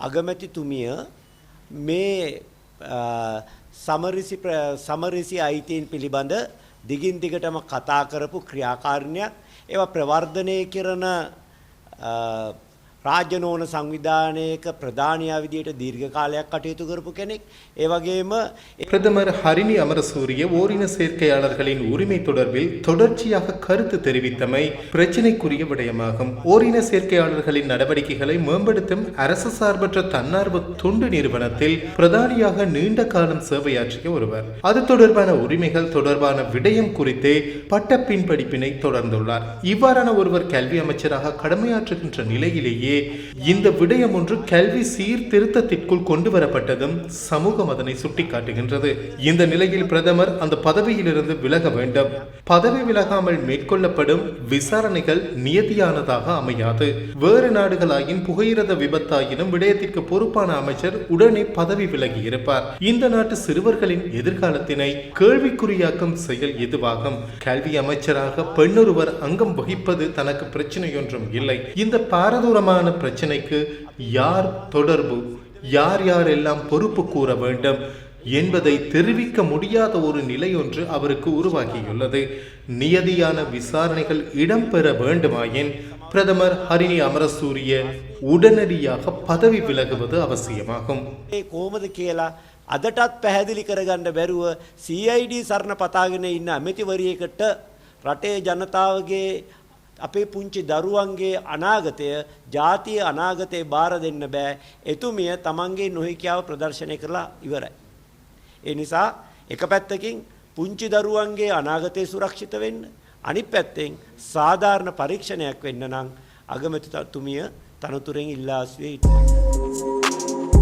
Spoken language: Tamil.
අගමැතිතුමිය මේ අ, සමරිසි ප්‍ර- සමරිසි අයිතීන් පිළිබඳ දිගින් දිගටම කතා කරපු ක්‍රියාකාරණයක්. ඒවා ප්‍රවර්ධනය කරන අ, රාජ්‍ය නෝන සංවිධානයක ප්‍රධානියා විදියට දීර්ඝ කාලයක් කටයුතු කරපු කෙනෙක් ඒ වගේම பிரதமர் ஹரிணி அமரசூரிய ஓரின சேர்க்கையாளர்களின் உரிமை தொடர்பில் தொடர்ச்சியாக கருத்து தெரிவித்தமை பிரச்சினைக்குரிய விடயமாகும் ஓரின சேர்க்கையாளர்களின் நடவடிக்கைகளை மேம்படுத்தும் அரசு சார்பற்ற தன்னார்வ தொண்டு நிறுவனத்தில் பிரதானியாக நீண்ட காலம் சேவையாற்றிய ஒருவர் அது தொடர்பான உரிமைகள் தொடர்பான விடயம் குறித்தே பட்டப்பின் படிப்பினை தொடர்ந்துள்ளார் இவ்வாறான ஒருவர் கல்வி அமைச்சராக கடமையாற்றுகின்ற நிலையிலேயே இந்த விடயம் ஒன்று கல்வி சீர்திருத்தத்திற்குள் கொண்டு வரப்பட்டதும் சமூகம் அதனை சுட்டிக்காட்டுகின்றது. இந்த நிலையில் பிரதமர் அந்த பதவியிலிருந்து விலக வேண்டும். பதவி விலகாமல் மேற்கொள்ளப்படும் விசாரணைகள் நியதியானதாக அமையாது. வேறு நாடுகளாயின் புகையிரத விபத்தாயினும் விடயத்திற்கு பொறுப்பான அமைச்சர் உடனே பதவி விலகி இருப்பார். இந்த நாட்டு சிறுவர்களின் எதிர்காலத்தினை கேள்விக்குறியாக்கும் செயல் எதுவாகும்? கல்வி அமைச்சராக பெண்ணொருவர் அங்கம் வகிப்பது தனக்கு பிரச்சனை ஒன்றும் இல்லை. இந்த பாரதூரமான பிரச்சனைக்கு யார் தொடர்பு யார் யாரெல்லாம் பொறுப்பு கூற வேண்டும் என்பதை தெரிவிக்க முடியாத ஒரு நிலை ஒன்று அவருக்கு உருவாகியுள்ளது நியதியான விசாரணைகள் இடம்பெற வேண்டுமாயின் பிரதமர் ஹரிணி அமரசூரிய உடனடியாக பதவி விலகுவது அவசியமாகும் ඒ කෝමද කියලා අදටත් පැහැදිලි කරගන්න බැරුව CID සරණ පතාගෙන ඉන්න ඇමතිවරියකට රටේ ජනතාවගේ අපේ පුංචි දරුවන්ගේ අනාගතය ජාතිය අනාගතය බාර දෙන්න බෑ එතුමිය තමන්ගේ නොහිකියාව ප්‍රදර්ශනය කරලා ඉවරයි. ඒ නිසා එක පැත්තකින් පුංචි දරුවන්ගේ අනාගතය සුරක්ෂිත වෙන්න අනිත් පැත්තෙන් සාධාරණ පරීක්ෂණයක් වෙන්න නම් අගමැතිතුමිය තනතුරෙන් ඉල්ලා අස්වේ යුතුයි.